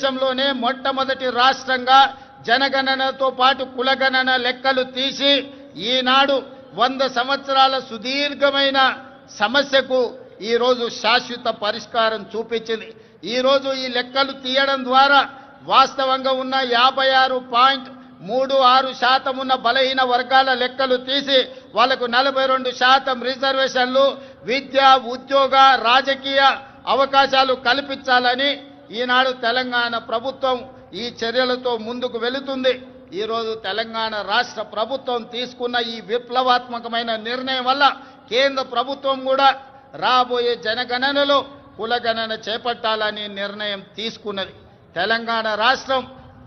దేశంలోనే మొట్టమొదటి రాష్ట్రంగా జనగణనతో పాటు కులగణన లెక్కలు తీసి ఈనాడు వంద సంవత్సరాల సుదీర్ఘమైన సమస్యకు ఈరోజు శాశ్వత పరిష్కారం చూపించింది. ఈరోజు ఈ లెక్కలు తీయడం ద్వారా వాస్తవంగా ఉన్న యాభై ఆరు పాయింట్ మూడు ఆరు శాతం ఉన్న బలహీన వర్గాల లెక్కలు తీసి వాళ్ళకు నలభై రెండు శాతం రిజర్వేషన్లు విద్య ఉద్యోగ రాజకీయ అవకాశాలు కల్పించాలని ఈనాడు తెలంగాణ ప్రభుత్వం ఈ చర్యలతో ముందుకు వెళుతుంది. ఈరోజు తెలంగాణ రాష్ట్ర ప్రభుత్వం తీసుకున్న ఈ విప్లవాత్మకమైన నిర్ణయం వల్ల కేంద్ర ప్రభుత్వం కూడా రాబోయే జనగణనలో కులగణన చేపట్టాలని నిర్ణయం తీసుకున్నది. తెలంగాణ రాష్ట్రం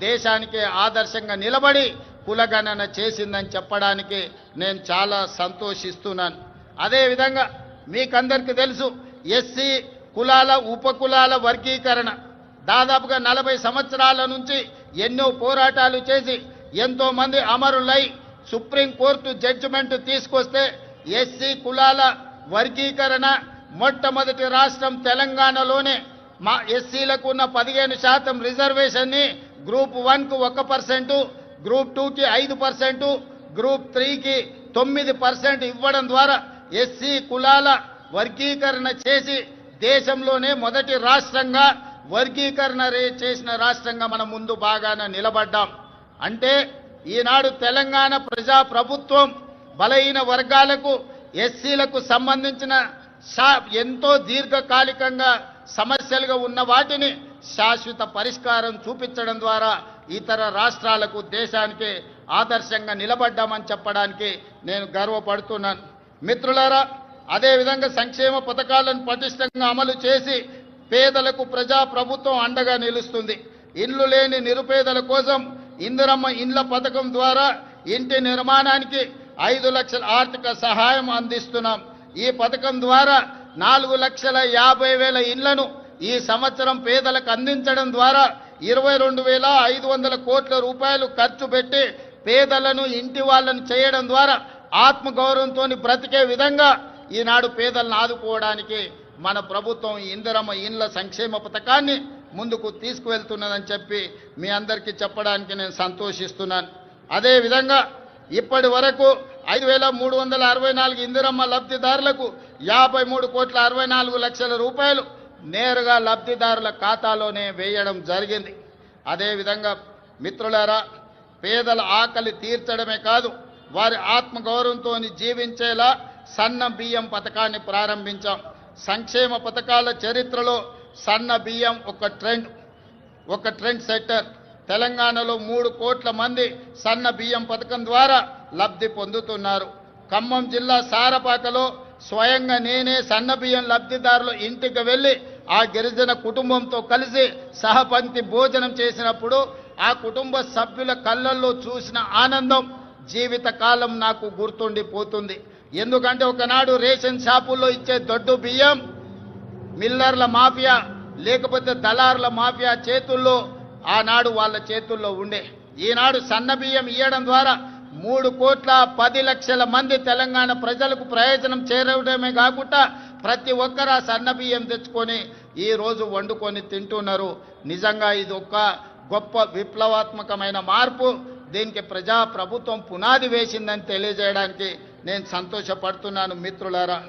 దేశానికి ఆదర్శంగా నిలబడి కులగణన చేసిందని చెప్పడానికి నేను చాలా సంతోషిస్తున్నాను. అదేవిధంగా మీకందరికీ తెలుసు ఎస్సీ కులాల ఉపకులాల వర్గీకరణ దాదాపుగా నలభై సంవత్సరాల నుంచి ఎన్నో పోరాటాలు చేసి ఎంతోమంది అమరులై సుప్రీంకోర్టు జడ్జిమెంట్ తీసుకొస్తే ఎస్సీ కులాల వర్గీకరణ మొట్టమొదటి రాష్ట్రం తెలంగాణలోనే మా ఎస్సీలకు ఉన్న పదిహేను శాతం రిజర్వేషన్ని గ్రూప్ వన్కు ఒక పర్సెంటు గ్రూప్ టూకి ఐదు పర్సెంటు గ్రూప్ త్రీకి తొమ్మిది పర్సెంట్ ఇవ్వడం ద్వారా ఎస్సీ కులాల వర్గీకరణ చేసి దేశంలోనే మొదటి రాష్ట్రంగా వర్గీకరణ చేసిన రాష్ట్రంగా మనం ముందు బాగాన నిలబడ్డాం. అంటే ఈనాడు తెలంగాణ ప్రజా ప్రభుత్వం బలహీన వర్గాలకు ఎస్సీలకు సంబంధించిన ఎంతో దీర్ఘకాలికంగా సమస్యలుగా ఉన్న వాటిని శాశ్వత పరిష్కారం చూపించడం ద్వారా ఇతర రాష్ట్రాలకు దేశానికి ఆదర్శంగా నిలబడ్డామని చెప్పడానికి నేను గర్వపడుతున్నాను. మిత్రులారా అదేవిధంగా సంక్షేమ పథకాలను పటిష్టంగా అమలు చేసి పేదలకు ప్రజా ప్రభుత్వం అండగా నిలుస్తుంది. ఇండ్లు లేని నిరుపేదల కోసం ఇందిరమ్మ ఇండ్ల పథకం ద్వారా ఇంటి నిర్మాణానికి ఐదు లక్షల ఆర్థిక సహాయం అందిస్తున్నాం. ఈ పథకం ద్వారా నాలుగు లక్షల యాభై వేల ఇండ్లను ఈ సంవత్సరం పేదలకు అందించడం ద్వారా ఇరవై రెండు వేల ఐదు వందల కోట్ల రూపాయలు ఖర్చు పెట్టి పేదలను ఇంటి వాళ్ళను చేయడం ద్వారా ఆత్మగౌరవంతో బ్రతికే విధంగా ఈనాడు పేదలను ఆదుకోవడానికి మన ప్రభుత్వం ఇందిరమ్మ ఇండ్ల సంక్షేమ పథకాన్ని ముందుకు తీసుకువెళ్తున్నదని చెప్పి మీ అందరికీ చెప్పడానికి నేను సంతోషిస్తున్నాను. అదేవిధంగా ఇప్పటి వరకు ఐదు వేల మూడు వందల అరవై నాలుగు ఇందిరమ్మ లబ్ధిదారులకు యాభై మూడు కోట్ల అరవై నాలుగు లక్షల రూపాయలు నేరుగా లబ్ధిదారుల ఖాతాలోనే వేయడం జరిగింది. అదేవిధంగా మిత్రులారా పేదల ఆకలి తీర్చడమే కాదు వారి ఆత్మగౌరవంతో జీవించేలా సన్న బియ్యం పథకాన్ని ప్రారంభించాం. సంక్షేమ పథకాల చరిత్రలో సన్న బియ్యం ఒక ట్రెండ్ ఒక ట్రెండ్ సెట్టర్ తెలంగాణలో మూడు కోట్ల మంది సన్న బియ్యం పథకం ద్వారా లబ్ధి పొందుతున్నారు. ఖమ్మం జిల్లా సారపాకలో స్వయంగా నేనే సన్న బియ్యం లబ్ధిదారులు ఇంటికి వెళ్ళి ఆ గిరిజన కుటుంబంతో కలిసి సహపంక్తి భోజనం చేసినప్పుడు ఆ కుటుంబ సభ్యుల కళ్ళల్లో చూసిన ఆనందం జీవితకాలం నాకు గుర్తుండిపోతుంది. ఎందుకంటే ఒకనాడు రేషన్ షాపుల్లో ఇచ్చే దొడ్డు బియ్యం మిల్లర్ల మాఫియా లేకపోతే దళారుల మాఫియా చేతుల్లో ఆనాడు వాళ్ళ చేతుల్లో ఉండే. ఈనాడు సన్న బియ్యం ఇవ్వడం ద్వారా మూడు కోట్ల పది లక్షల మంది తెలంగాణ ప్రజలకు ప్రయోజనం చేరడమే కాకుండా ప్రతి ఒక్కరు ఆ సన్న బియ్యం తెచ్చుకొని ఈ రోజు వండుకొని తింటున్నారు. నిజంగా ఇది ఒక గొప్ప విప్లవాత్మకమైన మార్పు. దీనికి ప్రజా ప్రభుత్వం పునాది వేసిందని తెలియజేయడానికి నేను సంతోషపడుతున్నాను మిత్రులారా.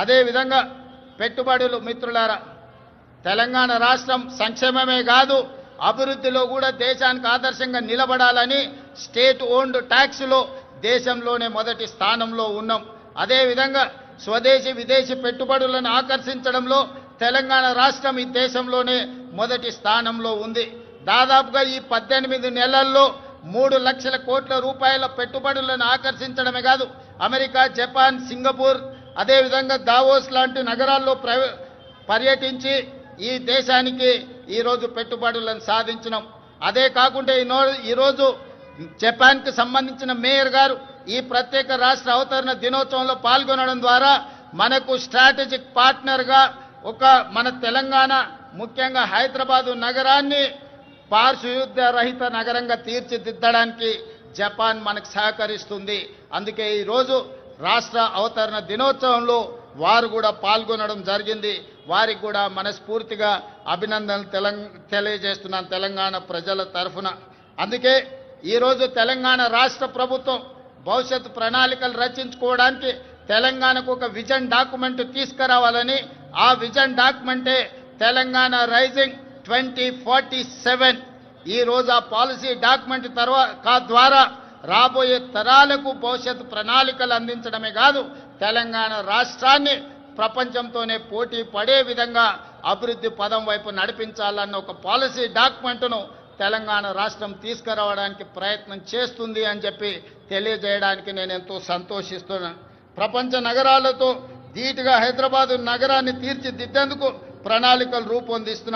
అదేవిధంగా పెట్టుబడులు మిత్రులారా తెలంగాణ రాష్ట్రం సంక్షేమమే కాదు అభివృద్ధిలో కూడా దేశానికి ఆదర్శంగా నిలబడాలని స్టేట్ ఓన్డ్ ట్యాక్స్లో దేశంలోనే మొదటి స్థానంలో ఉన్నాం. అదేవిధంగా స్వదేశీ విదేశీ పెట్టుబడులను ఆకర్షించడంలో తెలంగాణ రాష్ట్రం ఈ దేశంలోనే మొదటి స్థానంలో ఉంది. దాదాపుగా ఈ పద్దెనిమిది నెలల్లో మూడు లక్షల కోట్ల రూపాయల పెట్టుబడులను ఆకర్షించడమే కాదు అమెరికా జపాన్ సింగపూర్ అదేవిధంగా దావోస్ లాంటి నగరాల్లో ప్రవ పర్యటించి ఈ దేశానికి ఈరోజు పెట్టుబడులను సాధించినాం. అదే కాకుండా ఈనో- ఈరోజు జపాన్కి సంబంధించిన మేయర్ గారు ఈ ప్రత్యేక రాష్ట్ర అవతరణ దినోత్సవంలో పాల్గొనడం ద్వారా మనకు స్ట్రాటజిక్ పార్ట్నర్గా ఒక మన తెలంగాణ ముఖ్యంగా హైదరాబాదు నగరాన్ని పార్శ్వయుద్ధ రహిత నగరంగా తీర్చిదిద్దడానికి జపాన్ మనకు సహకరిస్తుంది. అందుకే ఈరోజు రాష్ట్ర అవతరణ దినోత్సవంలో వారు కూడా పాల్గొనడం జరిగింది. వారికి కూడా మనస్ఫూర్తిగా అభినందనలు తెలంగ తెలియజేస్తున్నాను తెలంగాణ ప్రజల తరఫున. అందుకే ఈరోజు తెలంగాణ రాష్ట్ర ప్రభుత్వం భవిష్యత్ ప్రణాళికలు రచించుకోవడానికి తెలంగాణకు ఒక విజన్ డాక్యుమెంట్ తీసుకురావాలని ఆ vision డాక్యుమెంటే Telangana rising twenty forty seven ఈ రోజు ఆ పాలసీ డాక్యుమెంట్ తర్వాత ద్వారా రాబోయే తరాలకు భవిష్యత్ ప్రణాళికలు అందించడమే కాదు తెలంగాణ రాష్ట్రాన్ని ప్రపంచంతోనే పోటీ పడే విధంగా అభివృద్ధి పదం వైపు నడిపించాలన్న ఒక పాలసీ డాక్యుమెంట్ను తెలంగాణ రాష్ట్రం తీసుకురావడానికి ప్రయత్నం చేస్తుంది అని చెప్పి తెలియజేయడానికి నేను ఎంతో సంతోషిస్తున్నాను ప్రపంచ నగరాలతో ధీటుగా హైదరాబాదు నగరాన్ని తీర్చిదిద్దేందుకు ప్రణాళికలు రూపొందిస్తున్నాం.